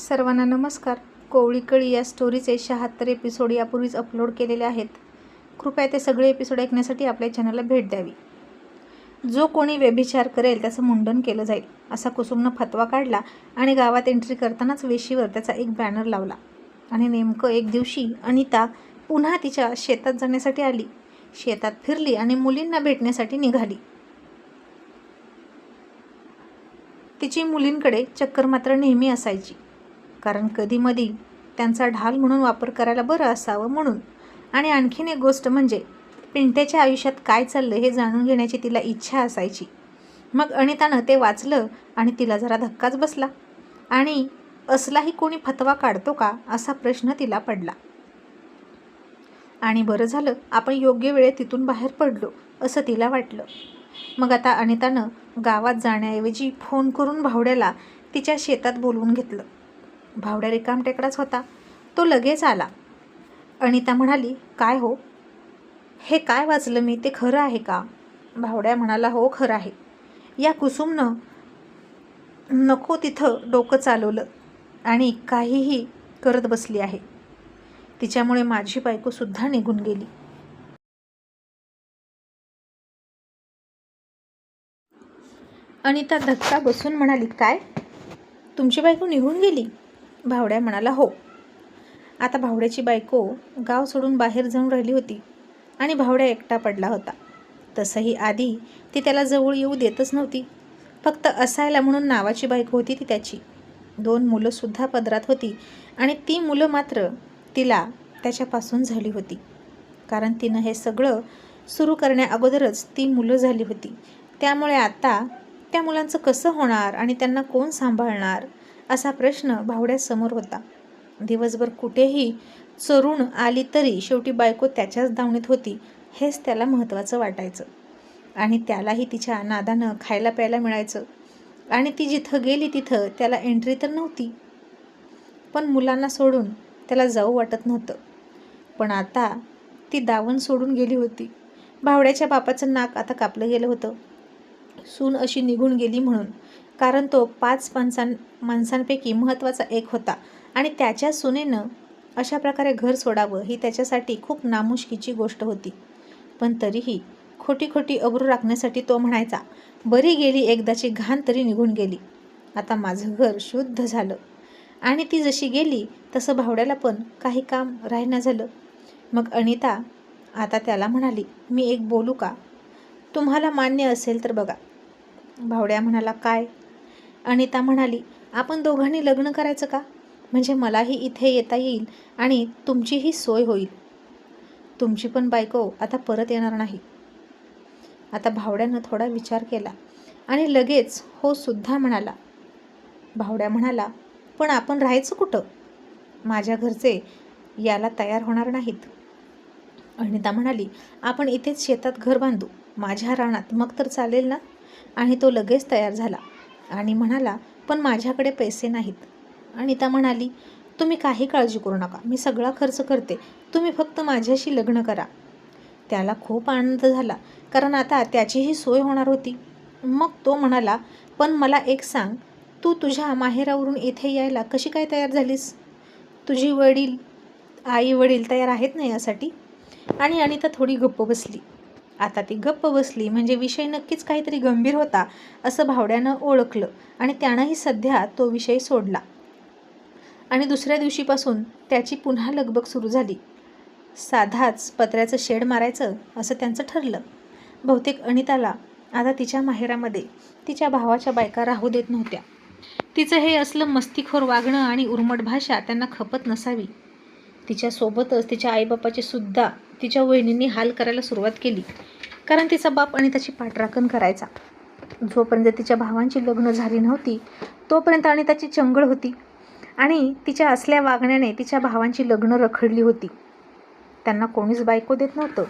सर्वांना नमस्कार. कोवळीकळी या स्टोरीचे शहात्तर एपिसोड यापूर्वीच अपलोड केलेले आहेत. कृपया ते सगळे एपिसोड ऐकण्यासाठी आपल्या चॅनलला भेट द्यावी. जो कोणी व्यभिचार करेल त्याचं मुंडन केलं जाईल असा कुसुमनं फतवा काढला आणि गावात एंट्री करतानाच वेशीवर त्याचा एक बॅनर लावला. आणि नेमकं एक दिवशी अनिता पुन्हा तिच्या शेतात जाण्यासाठी आली. शेतात फिरली आणि मुलींना भेटण्यासाठी निघाली. तिची मुलींकडे चक्कर मात्र नेहमी असायची. कारण कधीमधी त्यांचा ढाल म्हणून वापर करायला बरं असावं म्हणून. आणि आणखीन एक गोष्ट म्हणजे पिंट्याच्या आयुष्यात काय चाललं हे जाणून घेण्याची तिला इच्छा असायची. मग अनितानं ते वाचलं आणि तिला जरा धक्काच बसला. आणि असलाही कोणी फतवा काढतो का असा प्रश्न तिला पडला. आणि बरं झालं आपण योग्य वेळेत तिथून बाहेर पडलो असं तिला वाटलं. मग आता अनितानं गावात जाण्याऐवजी फोन करून भावड्याला तिच्या शेतात बोलवून घेतलं. भावड्या रिकाम टेकडाच होता. तो लगेच आला. अनिता म्हणाली काय हो? हे काय वाचलं मी? ते खरं आहे का? भावड्या म्हणाला हो खरं आहे. या कुसुमनं नको तिथं डोकं चालवलं आणि काहीही करत बसली आहे. तिच्यामुळे माझी बायकोसुद्धा निघून गेली. अनिता धक्का बसून म्हणाली काय? तुमची बायको निघून गेली? भावड्या म्हणाला हो. आता भावड्याची बायको गाव सोडून बाहेर जाऊन राहिली होती आणि भावड्या एकटा पडला होता. तसंही आधी ती त्याला जवळ येऊ देतच नव्हती. फक्त असायला म्हणून नावाची बायको होती ती त्याची. दोन मुलंसुद्धा पदरात होती आणि ती मुलं मात्र तिला त्याच्यापासून झाली होती. कारण तिनं हे सगळं सुरू करण्याअगोदरच ती मुलं झाली होती. त्यामुळे आता त्या मुलांचं कसं होणार आणि त्यांना कोण सांभाळणार? असा प्रश्न भावड्यासमोर होता. दिवसभर कुठेही चरून आली तरी शेवटी बायको त्याच्याच दावणीत होती हेच त्याला महत्त्वाचं वाटायचं. आणि त्यालाही तिच्या नादानं खायला प्यायला मिळायचं. आणि ती जिथं गेली तिथं त्याला एंट्री तर नव्हती. पण मुलांना सोडून त्याला जाऊ वाटत नव्हतं. पण आता ती दावण सोडून गेली होती. भावड्याच्या बापाचं नाक आता कापलं गेलं होतं. सून अशी निघून गेली म्हणून कारण तो पाच माणसां माणसांपैकी महत्त्वाचा एक होता. आणि त्याच्या सुनेनं अशा प्रकारे घर सोडावं ही त्याच्यासाठी खूप नामुष्कीची गोष्ट होती. पण तरीही खोटी खोटी अब्रू राखण्यासाठी तो म्हणायचा बरी गेली एकदाची घाण तरी निघून गेली. आता माझं घर शुद्ध झालं. आणि ती जशी गेली तसं भावड्याला पण काही काम राहिना झालं. मग अनिता आता त्याला म्हणाली मी एक बोलू का? तुम्हाला मान्य असेल तर बघा. भावड्या म्हणाला काय? अनिता म्हणाली आपण दोघांनी लग्न करायचं का? म्हणजे मलाही इथे येता येईल आणि तुमचीही सोय होईल. तुमची पण बायको आता परत येणार नाही. आता भावड्यानं थोडा विचार केला आणि लगेच हो सुद्धा म्हणाला भावड्या म्हणाला पण आपण राहायचं कुठं? माझ्या घरचे याला तयार होणार नाहीत. अनिता म्हणाली आपण इथेच शेतात घर बांधू माझ्या रानात मग तर चालेल ना? आणि तो लगेच तयार झाला. आणि म्हणाला पण माझ्याकडे पैसे नाहीत. अनिता म्हणाली तुम्ही काही काळजी करू नका मी सगळा खर्च करते तुम्ही फक्त माझ्याशी लग्न करा. त्याला खूप आनंद झाला कारण आता त्याचीही सोय होणार होती. मग तो म्हणाला पण मला एक सांग तू तुझ्या माहेरावरून इथे यायला कशी काय तयार झालीस? तुझी वडील आई वडील तयार आहेत ना यासाठी? आणि अनिता थोडी गप्प बसली. आता ती गप्प बसली. म्हणजे विषय नक्कीच काहीतरी गंभीर होता असं भावड्यानं ओळखलं आणि त्यानंही सध्या तो विषय सोडला. आणि दुसऱ्या दिवशीपासून त्याची पुन्हा लगबग सुरू झाली. साधाच पत्र्याचं शेड मारायचं असं त्यांचं ठरलं. बहुतेक अनिताला आता तिच्या माहेरामध्ये तिच्या भावाच्या बायका राहू देत नव्हत्या. तिचं हे असलं मस्तीखोर वागणं आणि उर्मट भाषा त्यांना खपत नसावी. तिच्यासोबतच तिच्या आईबापाचे सुद्धा तिच्या वहिनींनी हाल करायला सुरुवात केली. कारण तिचा बाप आणि त्याची पाठराखण करायचा. जोपर्यंत तिच्या भावांची लग्न झाली नव्हती तोपर्यंत आणि त्याची चंगळ होती. आणि तिच्या असल्या वागण्याने तिच्या भावांची लग्न रखडली होती. त्यांना कोणीच बायको देत नव्हतं.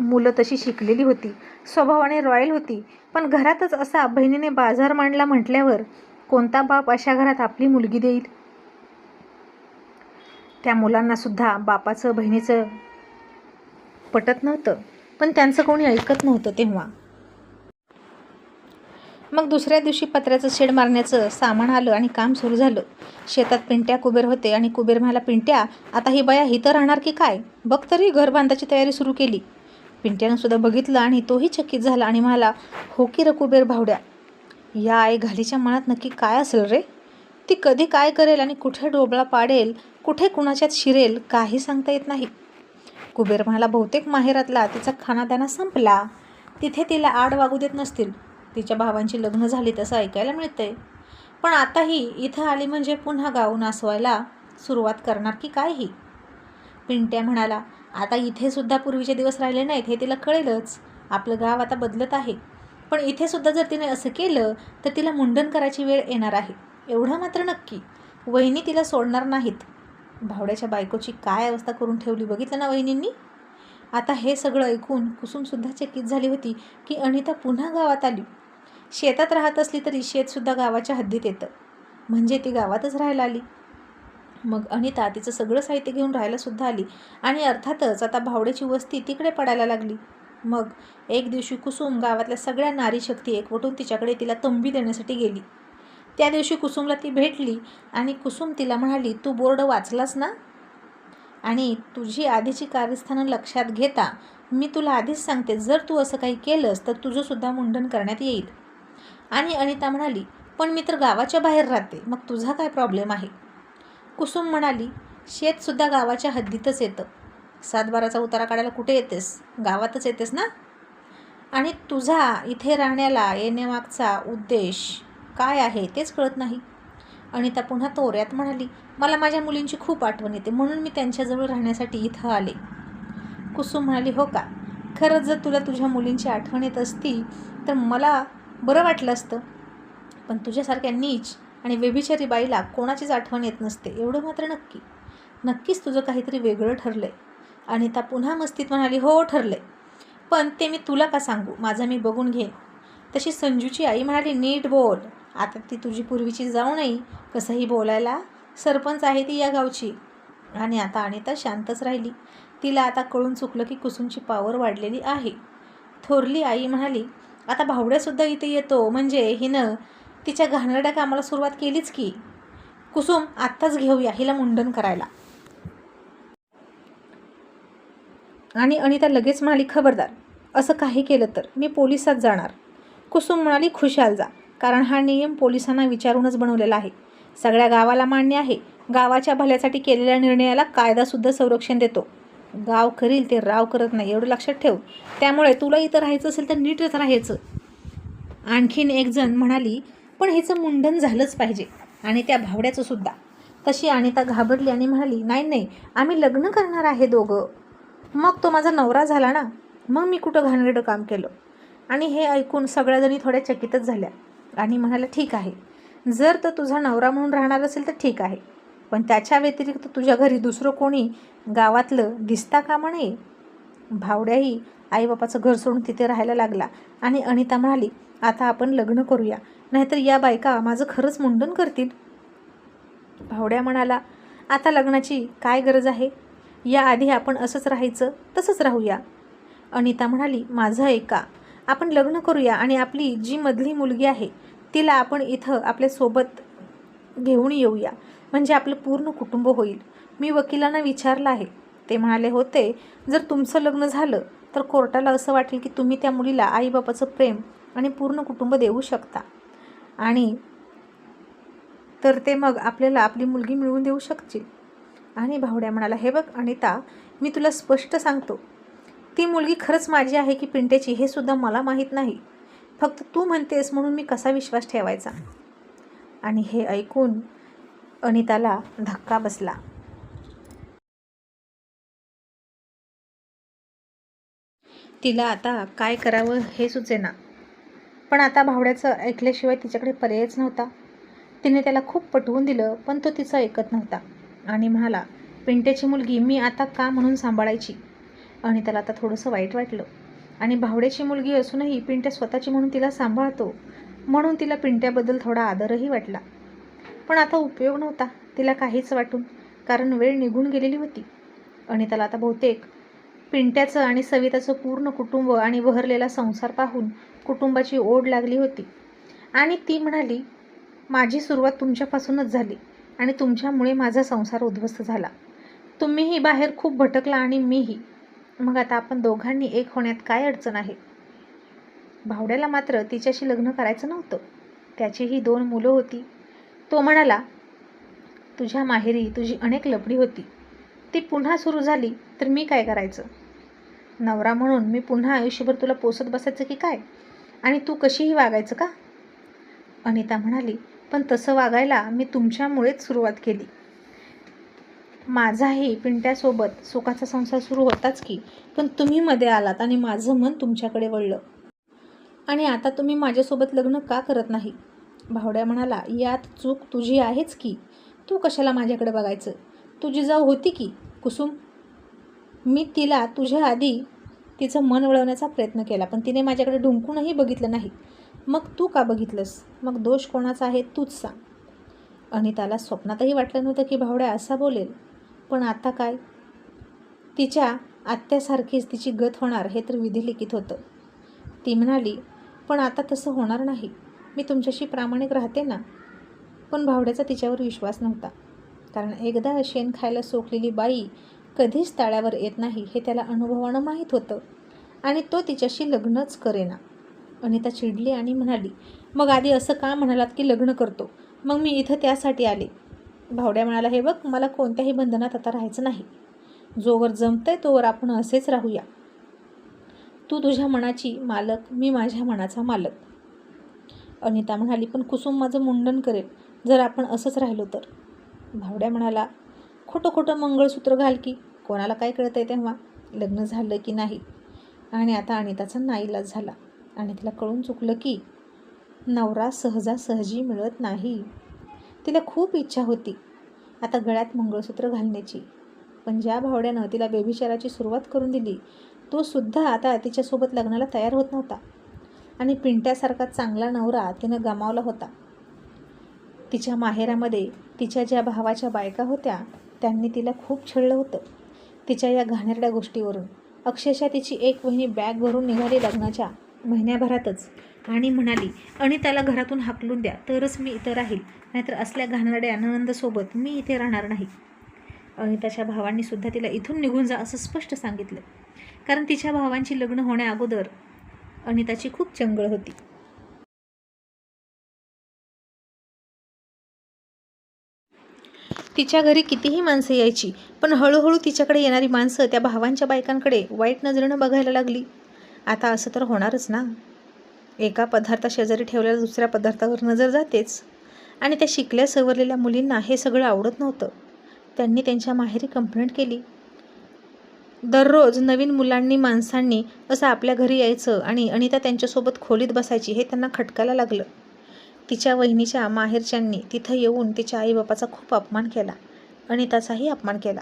मुलं तशी शिकलेली होती. स्वभावाने रॉयल होती. पण घरातच असा बहिणीने बाजार मांडला म्हटल्यावर कोणता बाप अशा घरात आपली मुलगी देईल? त्या मुलांनासुद्धा बापाचं बहिणीचं पटत नव्हतं. पण त्यांचं कोणी ऐकत नव्हतं तेव्हा. मग दुसऱ्या दिवशी पत्र्याचं शेड मारण्याचं सामान आलं आणि काम सुरू झालं. शेतात पिंट्या कुबेर होते आणि कुबेर म्हणाला पिंट्या आता ही बया हिथं राहणार की काय? बघ तरी घर बांधायची तयारी सुरू केली. पिंट्यानं सुद्धा बघितलं आणि तोही चकित झाला आणि म्हणाला हो की र कुबेर भावड्या या आई घालीच्या मनात नक्की काय असेल रे? ती कधी काय करेल आणि कुठे डोबळा पाडेल? कुठे कुणाच्यात शिरेल काही सांगता येत नाही. कुबेर म्हणाला बहुतेक माहेरातला तिचा खानादाना संपला. तिथे तिला आड वागू देत नसतील. तिच्या भावांची लग्न झाली तसं ऐकायला मिळतंय. पण आताही इथं आली म्हणजे पुन्हा गाव नासवायला सुरुवात करणार की काय ही? पिंट्या म्हणाला आता इथे सुद्धा पूर्वीचे दिवस राहिले नाहीत हे तिला कळेलच. आपलं गाव आता बदलत आहे. पण इथे सुद्धा जर तिने असं केलं तर तिला मुंडन करायची वेळ येणार आहे. एवढं मात्र नक्की. वहिनी तिला सोडणार नाहीत. भावड्याच्या बायकोची काय अवस्था करून ठेवली बघितलं ना वहिनींनी? आता हे सगळं ऐकून कुसुमसुद्धा चकित झाली होती की अनिता पुन्हा गावात आली. शेतात राहत असली तरी शेतसुद्धा गावाच्या हद्दीत येतं. म्हणजे ती गावातच राहायला आली. मग अनिता तिचं सगळं साहित्य घेऊन राहायलासुद्धा आली आणि अर्थातच आता भावड्याची वस्ती तिकडे पडायला लागली. मग एक दिवशी कुसुम गावातल्या सगळ्या नारी शक्ती एकवटून तिच्याकडे तिला तंबी देण्यासाठी गेली. त्या दिवशी कुसुमला ती भेटली आणि कुसुम तिला म्हणाली तू बोर्ड वाचलास ना? आणि तुझी आधीची कार्यस्थानं लक्षात घेता. मी तुला आधीच सांगते जर तू असं काही केलंस तर तुझंसुद्धा मुंडन करण्यात येईल. आणि अनिता म्हणाली पण मी तर गावाच्या बाहेर राहते मग तुझा काय प्रॉब्लेम आहे? कुसुम म्हणाली शेतसुद्धा गावाच्या हद्दीतच येतं. सातबाराचा उतारा काढायला कुठे येतेस? गावातच येतेस ना? आणि तुझा इथे राहण्याला येण्यामागचा उद्देश काय आहे तेच कळत नाही. अनिता पुन्हा तोऱ्यात म्हणाली मला माझ्या मुलींची खूप आठवण येते म्हणून मी त्यांच्याजवळ राहण्यासाठी इथं आले. कुसुम म्हणाली हो का? खरंच जर तुला तुझ्या मुलींची आठवण येत असती तर मला बरं वाटलं असतं. पण तुझ्यासारख्या नीच आणि व्यभिचारी बाईला कोणाचीच आठवण येत नसते एवढं मात्र नक्की. नक्कीच तुझं काहीतरी वेगळं ठरलं आहे अनिता पुन्हा मस्तीत म्हणाली हो ठरलं आहे पण ते मी तुला का सांगू? माझं मी बघून घेईन. तशी संजूची आई म्हणाली नीट बोल. आता ती तुझी पूर्वीची जाऊ नाही कसंही बोलायला. सरपंच आहे ती या गावची. आणि आता अनिता शांतच राहिली. तिला आता कळून चुकलं की कुसुमची पावर वाढलेली आहे. थोरली आई म्हणाली आता भावड्यासुद्धा इथे येतो. म्हणजे हिनं तिच्या घाणेरड्या कामाला सुरुवात केलीच की. कुसुम आत्ताच घेऊया हिला मुंडन करायला. आणि अनिता लगेच म्हणाली खबरदार असं काही केलं तर मी पोलिसात जाणार. कुसुम म्हणाली खुशाल जा. कारण हा नियम पोलिसांना विचारूनच बनवलेला आहे. सगळ्या गावाला मान्य आहे. गावाच्या भल्यासाठी केलेल्या निर्णयाला कायदासुद्धा संरक्षण देतो. गाव करील ते राव करत नाही एवढं लक्षात ठेव. त्यामुळे तुला इथं राहायचं असेल तर नीटच राहायचं. आणखीन एक जण म्हणाली पण हिचं मुंडन झालंच पाहिजे. आणि त्या भावड्याचं सुद्धा. तशी अनिता घाबरली आणि म्हणाली नाही नाही आम्ही लग्न करणार आहे दोघं. मग तो माझा नवरा झाला ना मग मी कुठं घाणेरडं काम केलं? आणि हे ऐकून सगळ्याजणी थोड्या चकितच झाल्या. आणि म्हणाला ठीक आहे. जर तर तुझा नवरा म्हणून राहणार असेल तर ठीक आहे. पण त्याच्या व्यतिरिक्त तुझ्या घरी दुसरं कोणी गावातलं दिसता कामा नये भावड्याही आईबापाचं घर सोडून तिथे राहायला लागला आणि अनिता म्हणाली आता आपण लग्न करूया. नाहीतर या बायका माझं खरंच मुंडन करतील. भावड्या म्हणाला आता लग्नाची काय गरज आहे? याआधी आपण असंच राहायचं तसंच राहूया. अनिता म्हणाली माझं ऐका. आपण लग्न करूया आणि आपली जी मधली मुलगी आहे तिला आपण इथं आपल्यासोबत घेऊन येऊया. म्हणजे आपलं पूर्ण कुटुंब होईल. मी वकिलांना विचारलं आहे. ते म्हणाले होते. जर तुमचं लग्न झालं तर कोर्टाला असं वाटेल की तुम्ही त्या मुलीला आईबापाचं प्रेम आणि पूर्ण कुटुंब देऊ शकता. आणि तर ते मग आपल्याला आपली मुलगी मिळवून देऊ शकतील. आणि भावड्या म्हणाला हे बघ अनिता मी तुला स्पष्ट सांगतो. ती मुलगी खरंच माझी आहे की पिंट्याची हे सुद्धा मला माहीत नाही. फक्त तू म्हणतेस म्हणून मी कसा विश्वास ठेवायचा? आणि हे ऐकून अनिताला धक्का बसला. तिला आता काय करावं हे सुचेना पण आता भावड्याचं ऐकल्याशिवाय तिच्याकडे पर्यायच नव्हता. तिने त्याला खूप पटवून दिलं पण तो तिचं ऐकत नव्हता. आणि म्हणाला पिंट्याची मुलगी मी आता का म्हणून सांभाळायची? आणि त्याला आता थोडंसं वाईट वाटलं. आणि भावड्याची मुलगी असूनही पिंट्या स्वतःची म्हणून तिला सांभाळतो. म्हणून तिला पिंट्याबद्दल थोडा आदरही वाटला. पण आता उपयोग नव्हता तिला काहीच वाटून कारण वेळ निघून गेलेली होती. आणि त्याला आता बहुतेक पिंट्याचं आणि सविताचं पूर्ण कुटुंब आणि बहरलेला संसार पाहून कुटुंबाची ओढ लागली होती. आणि ती म्हणाली माझी सुरुवात तुमच्यापासूनच झाली आणि तुमच्यामुळे माझा संसार उद्ध्वस्त झाला. तुम्हीही बाहेर खूप भटकला आणि मीही. मग आता आपण दोघांनी एक होण्यात काय अडचण आहे? भावड्याला मात्र तिच्याशी लग्न करायचं नव्हतं. त्याचीही दोन मुलं होती. तो म्हणाला तुझ्या माहेरी तुझी अनेक लपडी होती. ती पुन्हा सुरू झाली तर मी काय करायचं? नवरा म्हणून मी पुन्हा आयुष्यभर तुला पोसत बसायचं की काय? आणि तू कशीही वागायचं का? अनिता म्हणाली पण तसं वागायला मी तुमच्यामुळेच सुरुवात केली. माझाही पिंट्यासोबत सुखाचा संसार सुरू होताच की पण तुम्ही मध्ये आलात आणि माझं मन तुमच्याकडे वळलं. आणि आता तुम्ही माझ्यासोबत लग्न का करत नाही? भावड्या म्हणाला यात चूक तुझी आहेच की? तू कशाला माझ्याकडे बघायचं? तुझी जाऊ होती की? कुसुम मी तिला तुझ्या आधी तिचं मन वळवण्याचा प्रयत्न केला पण तिने माझ्याकडे ढुंकूनही बघितलं नाही. मग तू का बघितलंस? मग दोष कोणाचा आहे तूच सांग. अनिताला स्वप्नातही वाटलं नव्हतं की भावड्या असा बोलेल. पण आता काय? तिच्या आत्यासारखीच तिची गत होणार हे तर विधिलिखित होतं. ती म्हणाली पण आता तसं होणार नाही. मी तुमच्याशी प्रामाणिक राहते ना. पण भावड्याचा तिच्यावर विश्वास नव्हता. कारण एकदा शेण खायला सोकलेली बाई कधीच ताळ्यावर येत नाही हे त्याला अनुभवानं माहीत होतं. आणि तो तिच्याशी लग्नच करेना. अनिता चिडली आणि म्हणाली मग आधी असं का म्हणालात की लग्न करतो? मग मी इथं त्यासाठी आले. भावड्या म्हणाला हे बघ मला कोणत्याही बंधनात आता राहायचं नाही. जोवर जमतंय तोवर आपण असेच राहूया. तू तुझ्या मनाची मालक मी माझ्या मनाचा मालक. अनिता म्हणाली पण कुसुम माझं मुंडन करेल जर आपण असंच राहिलो तर. भावड्या म्हणाला खोटं खोटं मंगळसूत्र घाल की कोणाला काय कळतं आहे तेव्हा? लग्न झालं की नाही? आणि आता अनिताचा नाईलाज झाला. आणि तिला कळून चुकलं की नवरा सहजासहजी मिळत नाही. तिला खूप इच्छा होती. आता गळ्यात मंगळसूत्र घालण्याची. पण ज्या भावड्यानं तिला बेबिचाराची सुरुवात करून दिली तो सुद्धा आता तिच्यासोबत लग्नाला तयार होत नव्हता. आणि पिंट्यासारखा चांगला नवरा तिनं गमावला होता. तिच्या माहेरामध्ये तिच्या ज्या भावाच्या बायका होत्या त्यांनी तिला खूप छळलं होतं. तिच्या या घाणेरड्या गोष्टीवरून अक्षरशः तिची एक वहिनी बॅग भरून निघाली लग्नाच्या महिन्याभरातच. आणि म्हणाली अनिताला घरातून हाकलून द्या तरच मी इथं राहील नाहीतर असल्या घाणेरड्या आनंदसोबत मी इथे राहणार नाही. अनिताच्या भावांनी सुद्धा तिला इथून निघून जा असं स्पष्ट सांगितलं. कारण तिच्या भावांची लग्न होण्याअगोदर अनिताची खूप चंगळ होती. तिच्या घरी कितीही माणसं यायची पण हळूहळू तिच्याकडे येणारी माणसं त्या भावांच्या बायकांकडे वाईट नजरेनं बघायला लागली. आता असं तर होणारच ना. एका पदार्थाशेजारी ठेवलेल्या दुसऱ्या पदार्थावर नजर जातेच. आणि त्या शिकल्या सवरलेल्या मुलींना हे सगळं आवडत नव्हतं. त्यांनी त्यांच्या माहेरी कंप्लेंट केली. दररोज नवीन मुलांनी माणसांनी असं आपल्या घरी यायचं आणि अनिता त्यांच्यासोबत खोलीत बसायची हे त्यांना खटकायला लागलं. तिच्या वहिनीच्या माहेरच्यांनी तिथं येऊन तिच्या आईबापाचा खूप अपमान केला. अनिताचाही अपमान केला.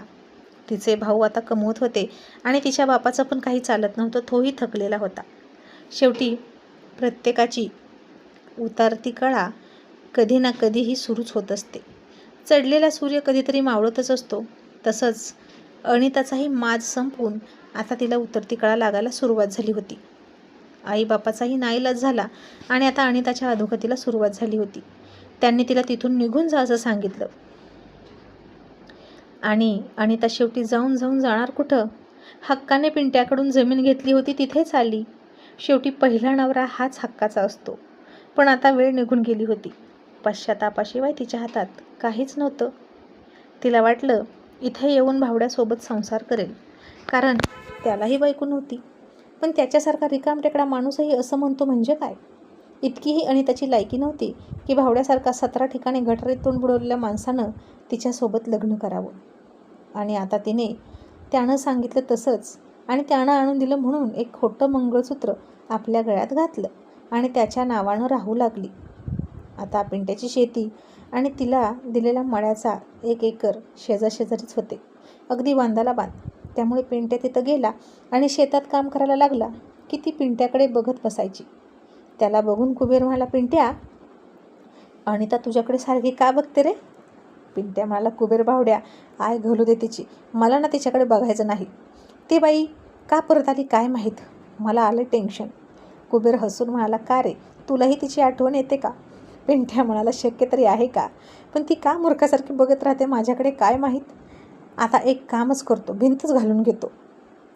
तिचे भाऊ आता कमवत होते आणि तिच्या बापाचं पण काही चालत नव्हतं तोही थकलेला होता. शेवटी प्रत्येकाची उतारती कळा कधी ना कधीही सुरूच होत असते. चढलेला सूर्य कधीतरी मावळतच असतो. तसंच अनिताचाही माज संपून आता तिला उतरती कळा लागायला सुरुवात झाली होती. आईबापाचाही नाईलाज झाला आणि आता अनिताच्या अधोगतीला सुरुवात झाली होती. त्यांनी तिला तिथून निघून जा असं सांगितलं. आणि अनिता शेवटी जाऊन जाऊन जाणार कुठं? हक्काने पिंट्याकडून जमीन घेतली होती तिथेच आली. शेवटी पहिला नवरा हाच हक्काचा असतो. पण आता वेळ निघून गेली होती. पश्चातापाशिवाय तिच्या हातात काहीच नव्हतं. तिला वाटलं इथे येऊन भावड्यासोबत संसार करेल. कारण त्यालाही बायको नव्हती पण त्याच्यासारखा रिकामटेकडा माणूसही असं म्हणतो म्हणजे काय? इतकीही अनिताची लायकी नव्हती की भावड्यासारखा सतरा ठिकाणी गटारीत तोंड बुडवलेल्या माणसानं तिच्यासोबत लग्न करावं. आणि आता तिने त्यानं सांगितलं तसंच आणि त्यानं आणून दिलं म्हणून एक खोटं मंगळसूत्र आपल्या गळ्यात घातलं आणि त्याच्या नावानं राहू लागली. आता पिंट्याची शेती आणि तिला दिलेला मळ्याचा एक एकर शेजाशेजारीच होते. अगदी बांधाला बांध. त्यामुळे पिंट्या तिथं गेला आणि शेतात काम करायला लागला. की ती पिंट्याकडे बघत बसायची. त्याला बघून कुबेर म्हणाला पिंट्या अनिता तुझ्याकडे सारखी का बघते रे? पिंट्या म्हणाला कुबेर भावड्या आय घालू दे तिची. मला ना तिच्याकडे बघायचं नाही. ते बाई का परत आली काय माहीत? मला आलं टेन्शन. कुबेर हसून म्हणाला का रे तुलाही तिची आठवण येते का? पिंट्या म्हणाला शक्य तरी आहे का? पण ती का मूर्खासारखी बघत राहते माझ्याकडे काय माहीत? आता एक कामच करतो भिंतच घालून घेतो.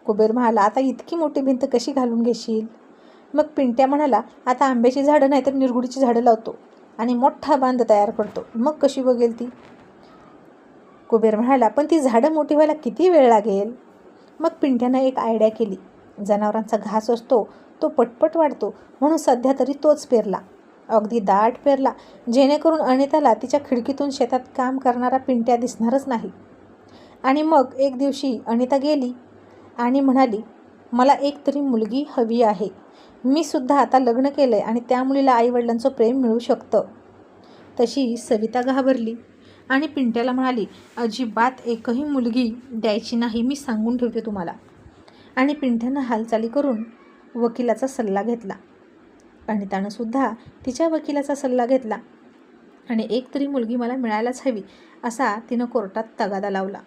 कुबेर म्हणाला आता इतकी मोठी भिंत कशी घालून घेशील? मग पिंट्या म्हणाला आता आंब्याची झाडं नाही तर निरगुडीची झाडं लावतो आणि मोठा बांध तयार करतो. मग कशी बघेल ती? कुबेर म्हणाला पण ती झाडं मोठी व्हायला किती वेळ लागेल? मग पिंट्यानं एक आयडिया केली. जनावरांचा घास असतो तो पटपट वाढतो म्हणून सध्या तरी तोच पेरला. अगदी दाट पेरला जेणेकरून अनिताला तिच्या खिडकीतून शेतात काम करणारा पिंट्या दिसणारच नाही. आणि मग एक दिवशी अनिता गेली आणि म्हणाली मला एक तरी मुलगी हवी आहे. मी सुद्धा आता लग्न केलं आहे आणि त्या मुलीला आईवडिलांचं प्रेम मिळू शकतं. तशी सविता घाबरली. आणि पिंट्याला म्हणाली अजिबात एकही मुलगी द्यायची नाही मी सांगून ठेवते तुम्हाला. आणि पिंट्यानं हालचाली करून वकिलाचा सल्ला घेतला. आणि त्यानं सुद्धा तिच्या वकिलाचा सल्ला घेतला. आणि एक तरी मुलगी मला मिळायलाच हवी असा तिनं कोर्टात तगादा लावला.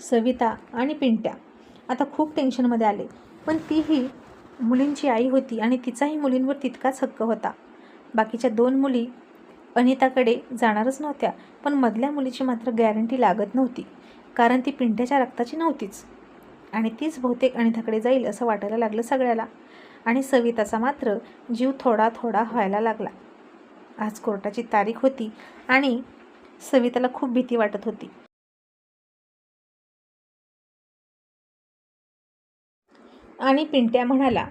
सविता आणि पिंट्या आता खूप टेन्शनमध्ये आले पण तीही मुलींची आई होती आणि तिचाही मुलींवर तितकाच हक्क होता. बाकीच्या दोन मुली अनिताकडे जाणारच नव्हत्या पण मधल्या मुलीची मात्र गॅरंटी लागत नव्हती कारण ती पिंट्याच्या रक्ताची नव्हतीच. आणि तीच बहुतेक अनिताकडे जाईल असं वाटायला लागलं सगळ्याला. आणि सविताचा मात्र जीव थोडा थोडा व्हायला लागला. आज कोर्टाची तारीख होती आणि सविताला खूप भीती वाटत होती. आणि पिंट्या म्हणाला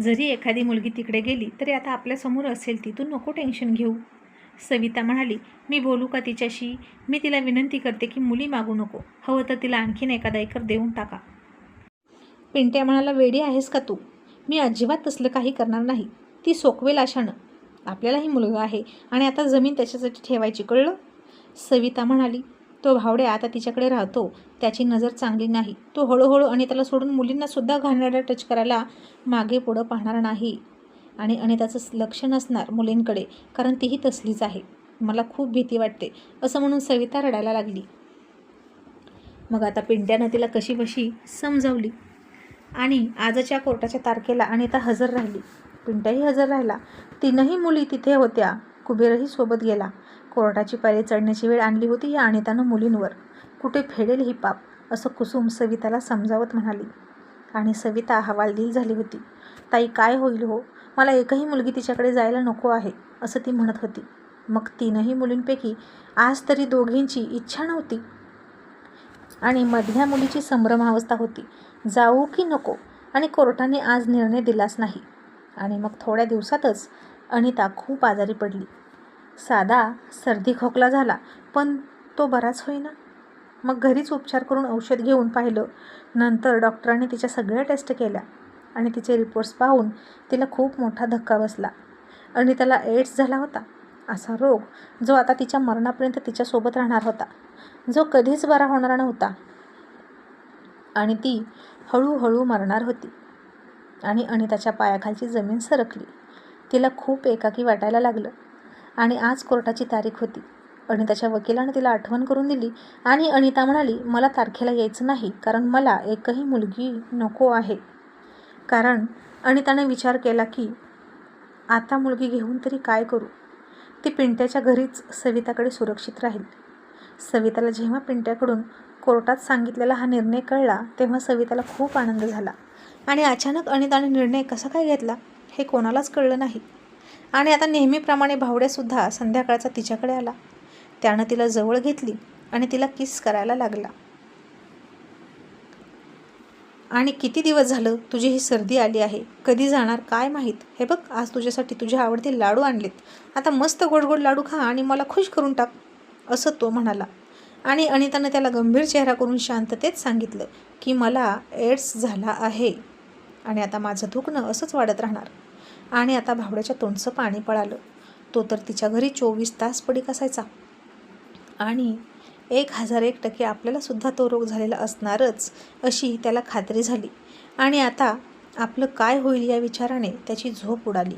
जरी एखादी मुलगी तिकडे गेली तरी आता आपल्यासमोर असेल ती तू नको टेन्शन घेऊ. सविता म्हणाली मी बोलू का तिच्याशी? मी तिला विनंती करते की मुली मागू नको. हवं तर तिला आणखीन एखादा एकर देऊन टाका. पिंट्या म्हणाला वेडी आहेस का तू? मी अजिबात तसलं काही करणार नाही. ती सोकवेल अशानं आपल्यालाही मुलगा आहे आणि आता जमीन त्याच्यासाठी ठेवायची कळलं? सविता म्हणाली तो भावड्या आता तिच्याकडे राहतो. त्याची नजर चांगली नाही. तो हळूहळू अनिताला सोडून मुलींनासुद्धा घालणाऱ्या घाणेरडा टच करायला मागे पुढं पाहणार नाही. आणि अनिताचं लक्ष नसणार मुलींकडे कारण तीही तसलीच आहे. मला खूप भीती वाटते असं म्हणून सविता रडायला लागली. मग आता पिंट्यानं तिला कशी बशी समजावली? आणि आजच्या कोर्टाच्या तारखेला अनिता हजर राहिली. पिंट्याही हजर राहिला. तीनही मुली तिथे होत्या. कुबेरही सोबत गेला. कोर्टाची पायरी चढण्याची वेळ आणली होती या अनितानं मुलींवर. कुठे फेडेल ही पाप? असं कुसुम सविताला समजावत म्हणाली. आणि सविता हवालदिल झाली होती. ताई काय होईल हो? मला एकही मुलगी तिच्याकडे जायला नको आहे असं ती म्हणत होती. मग तीनही मुलींपैकी आज तरी दोघींची इच्छा नव्हती. आणि मधल्या मुलीची संभ्रमावस्था होती. जाऊ की नको? आणि कोर्टाने आज निर्णय दिलाच नाही. आणि मग थोड्या दिवसातच अनिता खूप आजारी पडली. साधा सर्दी खोकला झाला पण तो बराच होईना. मग घरीच उपचार करून औषध घेऊन पाहिलं. नंतर डॉक्टरांनी तिच्या सगळ्या टेस्ट केल्या आणि तिचे रिपोर्ट्स पाहून तिला खूप मोठा धक्का बसला. आणि त्याला एड्स झाला होता. असा रोग जो आता तिच्या मरणापर्यंत तिच्यासोबत राहणार होता. जो कधीच बरा होणार नव्हता. आणि ती हळूहळू मरणार होती. आणि अनिताच्या पायाखालची जमीन सरकली. तिला खूप एकाकी वाटायला लागलं. आणि आज कोर्टाची तारीख होती. अनिताच्या वकिलानं तिला आठवण करून दिली आणि अनिता म्हणाली मला तारखेला यायचं नाही कारण मला एकही मुलगी नको आहे. कारण अनिताने विचार केला की आता मुलगी घेऊन तरी काय करू? ती पिंट्याच्या घरीच सविताकडे सुरक्षित राहील. सविताला जेव्हा पिंट्याकडून कोर्टात सांगितलेला हा निर्णय कळला तेव्हा सविताला खूप आनंद झाला. आणि अचानक अनिताने निर्णय कसा काय घेतला हे कोणालाच कळलं नाही. आणि आता नेहमीप्रमाणे भावड्यासुद्धा संध्याकाळचा तिच्याकडे आला. त्यानं तिला जवळ घेतली आणि तिला किस करायला लागला. आणि किती दिवस झालं तुझी ही सर्दी आली आहे? कधी जाणार? काय माहीत? हे बघ आज तुझ्यासाठी तुझे आवडते लाडू आणलेत. आता मस्त गोड गोड लाडू खा आणि मला खुश करून टाक असं तो म्हणाला. आणि अनितानं त्याला गंभीर चेहरा करून शांततेत सांगितलं की मला एड्स झाला आहे आणि आता माझं दुखणं असंच वाढत राहणार. आणि आता भावड्याच्या तोंडचं पाणी पळालं. तो तर तिच्या घरी चोवीस तास पडीक असायचा. आणि एक हजार एक टक्के आपल्यालासुद्धा तो रोग झालेला असणारच अशी त्याला खात्री झाली. आणि आता आपलं काय होईल या विचाराने त्याची झोप उडाली.